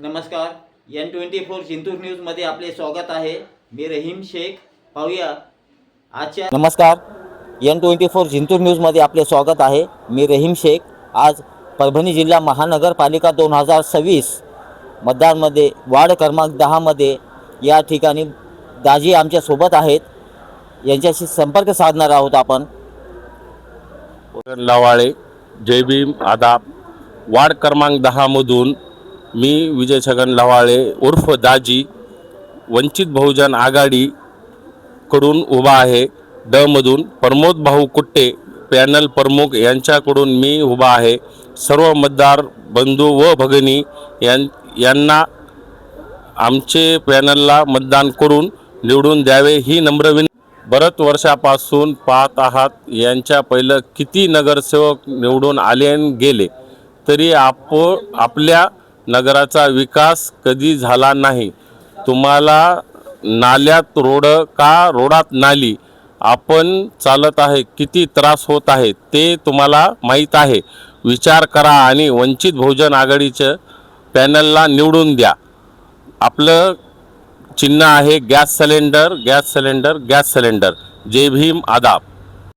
नमस्कार N twenty four Jintur न्यूजमध्ये आपले स्वागत आहे. मी रहीम शेख. पाहूया आजच्या नमस्कार एन ट्वेंटी फोर जिंतूर न्यूजमध्ये आपले स्वागत आहे. मी रहीम शेख. आज परभणी जिल्हा महानगरपालिका दोन हजार सव्वीस मतदारमध्ये वार्ड क्रमांक दहामध्ये या ठिकाणी दाजी आमच्यासोबत आहेत. यांच्याशी संपर्क साधणार आहोत आपण. लवाळे जय भीम आदाब. वार्ड क्रमांक दहामधून मी विजय छगन लवाळे उर्फ दाजी वंचित बहुजन आघाडीकडून उभा आहे. डमधून प्रमोद भाऊ कुट्टे पॅनल प्रमुख यांच्याकडून मी उभा आहे. सर्व मतदार बंधू व भगिनी यां यांना आमचे पॅनलला मतदान करून निवडून द्यावे ही नम्र बरत वर्षापासून पाहत आहात यांच्या पहिलं किती नगरसेवक निवडून आले गेले तरी आप आपल्या नगराचा विकास कधी झाला नाही? तुम्हाला नाल्यात रोड का रोडात नाली? आपण चालत आहे किती त्रास होत आहे ते तुम्हाला माहीत आहे. विचार करा आणि वंचित बहुजन आघाडीचं पॅनलला निवडून द्या. आपलं चिन्ह आहे gas cylinder gas cylinder gas cylinder. जय भीम आदाब.